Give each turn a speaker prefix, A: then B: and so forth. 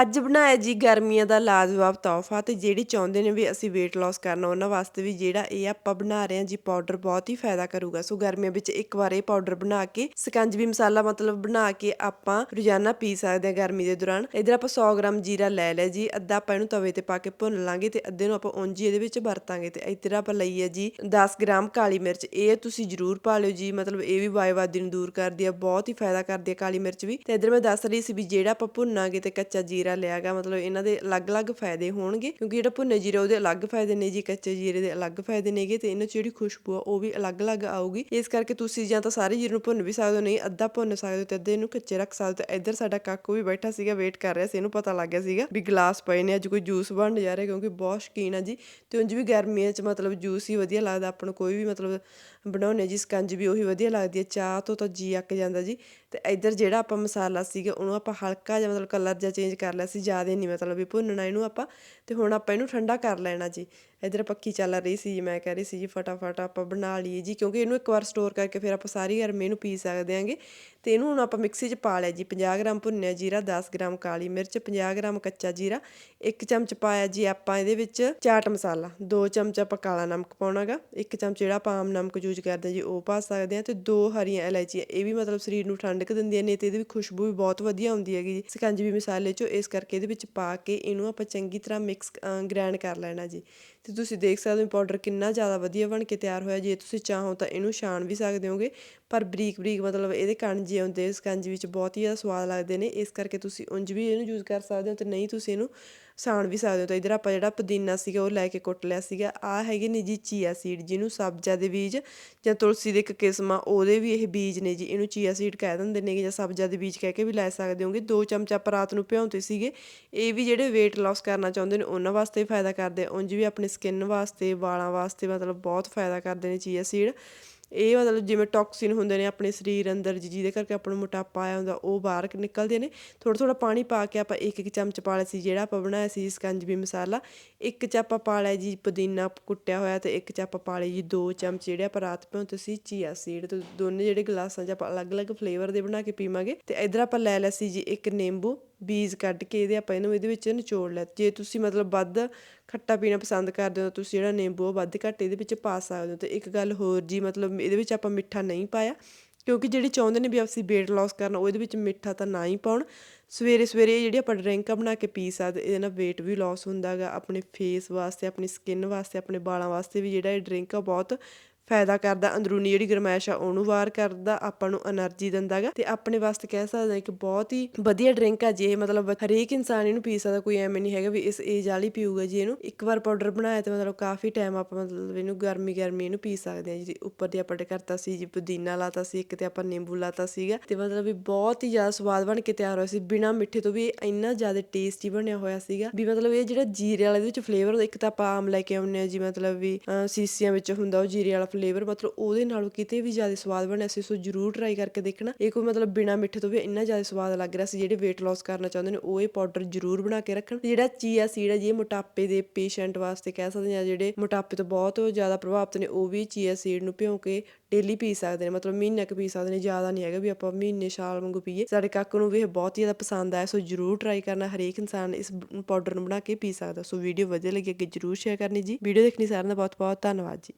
A: ਅੱਜ ਬਣਾਇਆ ਜੀ ਗਰਮੀਆਂ ਦਾ ਲਾਜਵਾਬ ਤੋਹਫਾ ਤੇ ਜਿਹੜੀ ਚਾਹੁੰਦੇ ਨੇ ਵੀ ਅਸੀਂ weight loss ਕਰਨਾ, ਉਹਨਾਂ ਵਾਸਤੇ ਵੀ ਜਿਹੜਾ ਇਹ ਆਪਾਂ ਬਣਾ ਰਹੇ ਹਾਂ ਜੀ ਪਾਊਡਰ ਬਹੁਤ ਹੀ ਫਾਇਦਾ ਕਰੂਗਾ। ਸੋ ਗਰਮੀਆਂ ਵਿੱਚ ਇੱਕ ਵਾਰ ਇਹ ਪਾਊਡਰ ਬਣਾ ਕੇ ਸਕੰਜਵੀ ਮਸਾਲਾ ਮਤਲਬ ਬਣਾ ਕੇ ਆਪਾਂ ਰੋਜ਼ਾਨਾ ਪੀ ਸਕਦੇ ਹਾਂ ਗਰਮੀ ਦੇ ਦੌਰਾਨ। ਇਧਰ ਆਪਾਂ 100 ਗ੍ਰਾਮ ਜੀਰਾ ਲੈ ਲਿਆ ਜੀ, ਅੱਧਾ ਆਪਾਂ ਇਹਨੂੰ ਤਵੇ ਤੇ ਪਾ ਕੇ ਭੁੰਨ ਲਾਂਗੇ ਤੇ ਅੱਧੇ ਨੂੰ ਆਪਾਂ ਉਂਝੀ ਇਹਦੇ ਵਿੱਚ ਵਰਤਾਂਗੇ ਤੇ ਇਧਰ ਆਪਾਂ ਲਈ ਹੈ ਜੀ 10 ਗ੍ਰਾਮ ਕਾਲੀ ਮਿਰਚ। ਇਹ ਤੁਸੀਂ ਜ਼ਰੂਰ ਪਾ ਲਿਓ ਜੀ, ਮਤਲਬ ਇਹ ਵੀ ਵਾਈਵਾਦੀ ਨੂੰ ਦੂਰ ਕਰਦੀ ਆ, ਬਹੁਤ ਹੀ ਫਾਇਦਾ ਕਰਦੀ ਆ ਕਾਲੀ ਮਿਰਚ ਵੀ। ਤੇ ਇਧਰ ਮੈਂ ਦੱਸ ਰਹੀ ਸੀ ਵੀ ਜਿਹੜਾ ਆਪਾਂ ਭੁੰਨਾਂਗੇ ਤੇ ਕੱਚਾ ਜੀਰਾ ਲਿਆਗਾ ਮਤਲਬ ਇਹਨਾਂ ਦੇ ਅਲੱਗ-ਅਲੱਗ ਫਾਇਦੇ ਹੋਣਗੇ, ਕਿਉਂਕਿ ਜਿਹੜਾ ਭੁੰਨੇ ਜੀਰਾ ਉਹਦੇ ਅਲੱਗ ਫਾਇਦੇ ਨੇ ਜੀ, ਕੱਚੇ ਜੀਰੇ ਦੇ ਅਲੱਗ ਫਾਇਦੇ ਨੇਗੇ ਤੇ ਇਹਨਾਂ 'ਚ ਜਿਹੜੀ ਖੁਸ਼ਬੂ ਆ, ਉਹ ਵੀ ਅਲੱਗ-ਅਲੱਗ ਆਊਗੀ। ਇਸ ਕਰਕੇ ਤੁਸੀਂ ਜਾਂ ਤਾਂ ਸਾਰੇ ਜੀਰੇ ਨੂੰ ਭੁੰਨ ਵੀ ਸਕਦੇ ਹੋ, ਨਹੀਂ ਅੱਧਾ ਭੁੰਨ ਸਕਦੇ ਹੋ ਤੇ ਅੱਧੇ ਨੂੰ ਕੱਚੇ ਰੱਖ ਸਕਦੇ ਹੋ। ਇੱਧਰ ਸਾਡਾ ਕਾਕੂ ਵੀ ਬੈਠਾ ਸੀਗਾ, ਵੇਟ ਕਰ ਰਿਹਾ ਸੀ, ਇਹਨੂੰ ਪਤਾ ਲੱਗ ਗਿਆ ਸੀਗਾ ਵੀ ਗਲਾਸ ਪਏ ਨੇ, ਅੱਜ ਕੋਈ ਜੂਸ ਬਣਨ ਜਾ ਰਿਹਾ ਕਿਉਂਕਿ ਬਹੁਤ ਸ਼ੌਕੀਨ ਆ ਜੀ। ਤੇ ਉਂਝ ਵੀ ਗਰਮੀਆਂ 'ਚ ਮਤਲਬ ਜੂਸ ਹੀ ਵਧੀਆ ਲੱਗਦਾ, ਆਪਾਂ ਨੂੰ ਕੋਈ ਵੀ ਮਤਲਬ ਬਣਾਉਣੇ ਜੀ, ਸਕੰਜ ਵੀ ਉਹੀ ਵਧੀਆ ਲੱਗਦੀ ਹੈ, ਚਾਹ ਤੋਂ ਤਾਂ ਜੀ ਅੱਕ ਜਾਂਦਾ ਜੀ। ਤੇ ਇੱਧਰ ਜਿਹੜਾ ਆਪਾਂ ਮਸਾਲਾ ਸੀਗਾ, ਉਹਨੂੰ ਆਪਾਂ ਹਲਕਾ ਜਿਹਾ ਮਤਲਬ ਕਲਰ ਜਿਹਾ ਚੇਂਜ ਕਰ ਲਿਆ ਸੀ, ਜ਼ਿਆਦਾ ਨਹੀਂ ਮਤਲਬ ਵੀ ਭੁੰਨਣਾ ਇਹਨੂੰ ਆਪਾਂ, ਤੇ ਹੁਣ ਆਪਾਂ ਇਹਨੂੰ ਠੰਡਾ ਕਰ ਲੈਣਾ ਜੀ। ਇੱਧਰ ਪੱਕੀ ਚੱਲ ਰਹੀ ਸੀ ਜੀ ਮੈਂ ਕਹਿ ਰਹੀ ਸੀ ਜੀ ਫਟਾਫਟ ਆਪਾਂ ਬਣਾ ਲਈਏ ਜੀ, ਕਿਉਂਕਿ ਇਹਨੂੰ ਇੱਕ ਵਾਰ ਸਟੋਰ ਕਰਕੇ ਫਿਰ ਆਪਾਂ ਸਾਰੀ ਗਰਮੀ ਇਹਨੂੰ ਪੀ ਸਕਦੇ ਆਂਗੇ ਤੇ ਇਹਨੂੰ ਹੁਣ ਆਪਾਂ ਮਿਕਸੀ 'ਚ ਪਾ ਲਿਆ ਜੀ 50 ਗ੍ਰਾਮ ਭੁੰਨਿਆ ਜੀਰਾ 10 ਗ੍ਰਾਮ ਕਾਲੀ ਮਿਰਚ 50 ਗ੍ਰਾਮ ਕੱਚਾ ਜੀਰਾ, ਇੱਕ ਚਮਚ ਪਾਇਆ ਜੀ ਆਪਾਂ ਇਹਦੇ ਵਿੱਚ ਚਾਟ ਮਸਾਲਾ, ਦੋ ਚਮਚ ਆਪਾਂ ਕਾਲਾ ਨਮਕ ਪਾਉਣਾਗਾ, ਇੱਕ ਚਮਚ ਜਿਹੜਾ ਆਪਾਂ ਆਮ ਨਮਕ ਯੂਜ਼ ਕਰਦੇ ਜੀ, ਉਹ ਪਾ ਸਕਦੇ ਆ ਤੇ ਦੋ ਹਰੀਆਂ ਇਲਾਇਚੀਆਂ, ਇਹ ਵੀ ਮਤਲਬ ਸਰੀਰ ਨੂੰ ਠੰਡਕ ਦਿੰਦੀਆਂ ਨੇ, ਤੇ ਇਹਦੇ ਵੀ ਖੁਸ਼ਬੂ ਵੀ ਬਹੁਤ ਵਧੀਆ ਆਉਂਦੀ ਹੈਗੀ ਜੀ। ਸਕੰਜਵੀ ਮਸਾਲੇ 'ਚੋਂ ਇਸ ਕਰਕੇ ਇਹਦੇ ਵਿੱਚ ਪਾ ਕੇ ਇਹਨੂੰ ਆਪਾਂ ਚੰਗੀ ਤਰ੍ਹਾਂ ਮਿਕਸ ਗ੍ਰੈਂਡ ਕਰ ਲੈਣਾ ਜੀ। ਤੇ ਤੁਸੀਂ ਦੇਖ ਸਕਦੇ ਹੋ ਪਾਊਡਰ ਕਿੰਨਾ ਜ਼ਿਆਦਾ ਵਧੀਆ ਬਣ ਕੇ ਤਿਆਰ ਹੋਇਆ। ਜੇ ਤੁਸੀਂ ਚਾਹੋ ਤਾਂ ਇਹਨੂੰ ਛਾਣ ਵੀ ਸਕਦੇ ਹੋਗੇ, ਪਰ ਬਰੀਕ ਬਰੀਕ ਮਤਲਬ ਇਹਦੇ ਕਣ ਜਿਹੇ ਹੁੰਦੇ ਸਕੰਜ ਵਿੱਚ ਬਹੁਤ ਹੀ ਜ਼ਿਆਦਾ ਸਵਾਦ ਲੱਗਦੇ ਨੇ। ਇਸ ਕਰਕੇ ਤੁਸੀਂ ਉਂਝ ਵੀ ਇਹਨੂੰ ਯੂਜ਼ ਕਰ ਸਕਦੇ ਹੋ ਤੇ ਨਹੀਂ ਤੁਸੀਂ ਇਹਨੂੰ ਸਾਣ ਵੀ ਸਕਦੇ ਹੋ ਤਾਂ ਇਧਰ ਆਪਾਂ ਜਿਹੜਾ ਪੁਦੀਨਾ ਸੀਗਾ ਉਹ ਲੈ ਕੇ ਕੁੱਟ ਲਿਆ ਸੀਗਾ। ਆ ਹੈਗੇ ਨੇ ਜੀ ਚੀਆ ਸੀਡ ਜਿਹਨੂੰ ਸਬਜ਼ਾ ਦੇ ਬੀਜ ਜਾਂ ਤੁਲਸੀ ਦੇ ਇੱਕ ਕਿਸਮ ਆ ਉਹਦੇ ਵੀ ਇਹ ਬੀਜ ਨੇ ਜੀ। ਇਹਨੂੰ ਚੀਆ ਸੀਡ ਕਹਿ ਦਿੰਦੇ ਨੇ ਜਾਂ ਸਬਜ਼ਾ ਦੇ ਬੀਜ ਕਹਿ ਕੇ ਵੀ ਲੈ ਸਕਦੇ ਹੋਗੇ। ਦੋ ਚਮਚ ਆਪਾਂ ਰਾਤ ਨੂੰ ਭਿਉਂਤੇ ਸੀਗੇ। ਇਹ ਵੀ ਜਿਹੜੇ weight loss ਕਰਨਾ ਚਾਹੁੰਦੇ ਨੇ, ਉਹਨਾਂ ਵਾਸਤੇ ਫਾਇਦਾ ਕਰਦੇ ਉਂਝ ਵੀ ਆਪਣੀ ਸਕਿਨ ਵਾਸਤੇ, ਵਾਲਾਂ ਵਾਸਤੇ ਮਤਲਬ ਬਹੁਤ ਫਾਇਦਾ ਕਰਦੇ ਨੇ ਚੀਆ ਸੀਡ। ਇਹ ਮਤਲਬ ਜਿਵੇਂ ਟੌਕਸਿਨ ਹੁੰਦੇ ਨੇ ਆਪਣੇ ਸਰੀਰ ਅੰਦਰ ਜਿਹਦੇ ਕਰਕੇ ਆਪਾਂ ਨੂੰ ਮੋਟਾਪਾ ਆਇਆ ਹੁੰਦਾ, ਉਹ ਬਾਹਰ ਨਿਕਲਦੇ ਨੇ। ਥੋੜਾ ਥੋੜਾ ਪਾਣੀ ਪਾ ਕੇ ਆਪਾਂ ਇੱਕ ਇੱਕ ਚਮਚ ਪਾ ਲਿਆ ਸੀ, ਜਿਹੜਾ ਆਪਾਂ ਬਣਾਇਆ ਸੀ ਸਕੰਜਵੀ ਮਸਾਲਾ। ਇੱਕ ਚ ਆਪਾਂ ਪਾ ਲਿਆ ਜੀ ਪੁਦੀਨਾ ਕੁੱਟਿਆ ਹੋਇਆ ਤੇ ਇੱਕ ਚ ਆਪਾਂ ਪਾ ਲਈ ਜੀ ਦੋ ਚਮਚ ਜਿਹੜੇ ਆਪਾਂ ਰਾਤ ਭਿਉਂਤੇ ਸੀ ਚੀਆ ਸੀਡ ਤੇ ਦੋਨੇ ਜਿਹੜੇ ਗਲਾਸਾਂ 'ਚ ਆਪਾਂ ਅਲੱਗ-ਅਲੱਗ ਫਲੇਵਰ ਦੇ ਬਣਾ ਕੇ ਪੀਵਾਂਗੇ। ਤੇ ਇਧਰ ਆਪਾਂ ਲੈ ਲਿਆ ਸੀ ਜੀ ਇੱਕ ਨਿੰਬੂ। ਬੀਜ ਕੱਢ ਕੇ ਇਹਦੇ ਆਪਾਂ ਇਹਨੂੰ ਇਹਦੇ ਵਿੱਚ ਨਿਚੋੜ ਲਿਆ। ਜੇ ਤੁਸੀਂ ਮਤਲਬ ਵੱਧ ਖੱਟਾ ਪੀਣਾ ਪਸੰਦ ਕਰਦੇ ਹੋ, ਤੁਸੀਂ ਜਿਹੜਾ ਨਿੰਬੂ ਉਹ ਵੱਧ ਘੱਟ ਇਹਦੇ ਵਿੱਚ ਪਾ ਸਕਦੇ ਹੋ। ਤੇ ਇੱਕ ਗੱਲ ਹੋਰ ਜੀ, ਮਤਲਬ ਇਹਦੇ ਵਿੱਚ ਆਪਾਂ ਮਿੱਠਾ ਨਹੀਂ ਪਾਇਆ, ਕਿਉਂਕਿ ਜਿਹੜੇ ਚਾਹੁੰਦੇ ਨੇ ਵੀ ਅਸੀਂ weight loss ਕਰਨਾ ਉਹਦੇ ਵਿੱਚ ਮਿੱਠਾ ਤਾਂ ਨਾ ਹੀ ਪਾਉਣ। ਸਵੇਰੇ ਸਵੇਰੇ ਜਿਹੜੀ ਆਪਾਂ ਡਰਿੰਕ ਬਣਾ ਕੇ ਪੀ ਸਕਦੇ, ਇਹਦੇ ਨਾਲ weight ਵੀ loss ਹੁੰਦਾਗਾ ਆਪਣੇ ਫੇਸ ਵਾਸਤੇ, ਆਪਣੀ ਸਕਿਨ ਵਾਸਤੇ, ਆਪਣੇ ਵਾਲਾਂ ਵਾਸਤੇ ਵੀ ਜਿਹੜਾ ਇਹ ਡਰਿੰਕ ਆ ਬਹੁਤ ਫਾਇਦਾ ਕਰਦਾ, ਅੰਦਰੂਨੀ ਜਿਹੜੀ ਗਰਮਾਇਸ਼ ਆ ਉਹਨੂੰ ਵਾਰ ਕਰਦਾ, ਆਪਾਂ ਨੂੰ એનર્ਜੀ ਦਿੰਦਾਗਾ ਤੇ ਆਪਣੇ ਵਾਸਤੇ ਕਹਿ ਸਕਦੇ ਹਾਂ ਇੱਕ ਬਹੁਤ ਹੀ ਵਧੀਆ ਡਰਿੰਕ ਆ ਜੇ ਮਤਲਬ ਹਰੇਕ ਇਨਸਾਨ ਇਹਨੂੰ ਪੀ ਸਕਦਾ, ਕੋਈ ਐਵੇਂ ਨਹੀਂ ਹੈਗਾ ਵੀ ਇਸ ਏਜ ਵਾਲੀ ਪੀਊਗਾ ਜੀ ਇਹਨੂੰ। ਇੱਕ ਵਾਰ ਪਾਊਡਰ ਬਣਾਇਆ ਤੇ ਮਤਲਬ ਕਾਫੀ ਟਾਈਮ ਆਪਾਂ ਮਤਲਬ ਇਹਨੂੰ ਗਰਮੀ ਗਰਮੀ ਇਹਨੂੰ ਪੀ ਸਕਦੇ ਆ ਜੀ। ਉੱਪਰ ਦੀ ਆਪਾਂ ਕਰਤਾ ਸੀ ਜੀ, ਪੁਦੀਨਾ ਲਾਤਾ ਸੀ, ਇੱਕ ਤੇ ਆਪਾਂ ਨਿੰਬੂ ਲਾਤਾ ਸੀਗਾ। ਤੇ ਮਤਲਬ ਵੀ ਬਹੁਤ ਹੀ ਜ਼ਿਆਦਾ ਸਵਾਦ ਬਣ ਕੇ ਤਿਆਰ ਹੋਇਆ ਸੀ। ਬਿਨਾ ਮਿੱਠੇ ਤੋਂ ਵੀ ਇੰਨਾ ਜ਼ਿਆਦਾ ਟੇਸਟੀ ਬਣਿਆ ਹੋਇਆ ਸੀਗਾ। ਵੀ ਮਤਲਬ ਇਹ ਜਿਹੜਾ ਜੀਰੇ ਵਾਲੇ ਦੇ ਵਿੱਚ ਫਲੇਵਰ ਇੱਕ ਤਾਂ ਆਪਾਂ ਆਮ ਲੈ ਕੇ ਆਉਂਦੇ ਆ ਜੀ, ਮਤਲਬ ਵੀ ਸੀਸੀਆਂ ਵਿੱਚ ਹੁੰਦਾ, ਉਹ ਜੀਰੇ ਵਾਲਾ ਫਲੇਵਰ ਮਤਲਬ ਉਹਦੇ ਨਾਲੋਂ ਕਿਤੇ ਵੀ ਜ਼ਿਆਦਾ ਸਵਾਦ ਬਣਿਆ ਸੀ, ਸੋ ਜਰੂਰ ਟਰਾਈ ਕਰਕੇ ਦੇਖਣਾ। ਇਹ ਕੋਈ ਮਤਲਬ ਬਿਨਾ ਮਿੱਠੇ ਤੋਂ ਵੀ ਇੰਨਾ ਜ਼ਿਆਦਾ ਸਵਾਦ ਲੱਗ ਰਿਹਾ ਸੀ, ਜਿਹੜੇ weight loss ਕਰਨਾ ਚਾਹੁੰਦੇ ਨੇ, ਉਹ ਇਹ ਪਾਊਡਰ ਜਰੂਰ ਬਣਾ ਕੇ ਰੱਖਣ। ਜਿਹੜਾ ਚੀਆ ਸੀਡ ਹੈ ਜੀ ਮੋਟਾਪੇ ਦੇ ਪੇਸ਼ੈਂਟ ਵਾਸਤੇ ਕਹਿ ਸਕਦੇ ਆ ਜਿਹੜੇ ਮੋਟਾਪੇ ਤੋਂ ਬਹੁਤ ਜ਼ਿਆਦਾ ਪ੍ਰਭਾਵਿਤ ਨੇ, ਉਹ ਵੀ ਚੀਆ ਸੀਡ ਨੂੰ ਭਿਉਂ ਕੇ ਡੇਲੀ ਪੀ ਸਕਦੇ ਨੇ, ਮਤਲਬ ਮਹੀਨੇ ਕ ਪੀ ਸਕਦੇ ਨੇ, ਜ਼ਿਆਦਾ ਨਹੀਂ ਹੈਗਾ ਵੀ ਆਪਾਂ ਮਹੀਨੇ ਸਾਲ ਵਾਂਗੂ ਪੀਏ। ਸਾਡੇ ਕਾਕੂ ਨੂੰ ਵੀ ਇਹ ਬਹੁਤ ਹੀ ਜ਼ਿਆਦਾ ਪਸੰਦ ਆਇਆ, ਸੋ ਜਰੂਰ ਟਰਾਈ ਕਰਨਾ, ਹਰੇਕ ਇਨਸਾਨ ਇਸ ਪਾਊਡਰ ਨੂੰ ਬਣਾ ਕੇ ਪੀ ਸਕਦਾ। ਸੋ ਵੀਡੀਓ ਵਧੀਆ ਲੱਗੀ, ਅੱਗੇ ਜਰੂਰ ਸ਼ੇਅਰ ਕਰਨੀ ਜੀ। ਵੀਡੀਓ ਦੇਖਣੀ ਸਾਰਿਆਂ ਦਾ ਬਹੁਤ ਬਹੁਤ ਧੰਨਵਾਦ ਜੀ।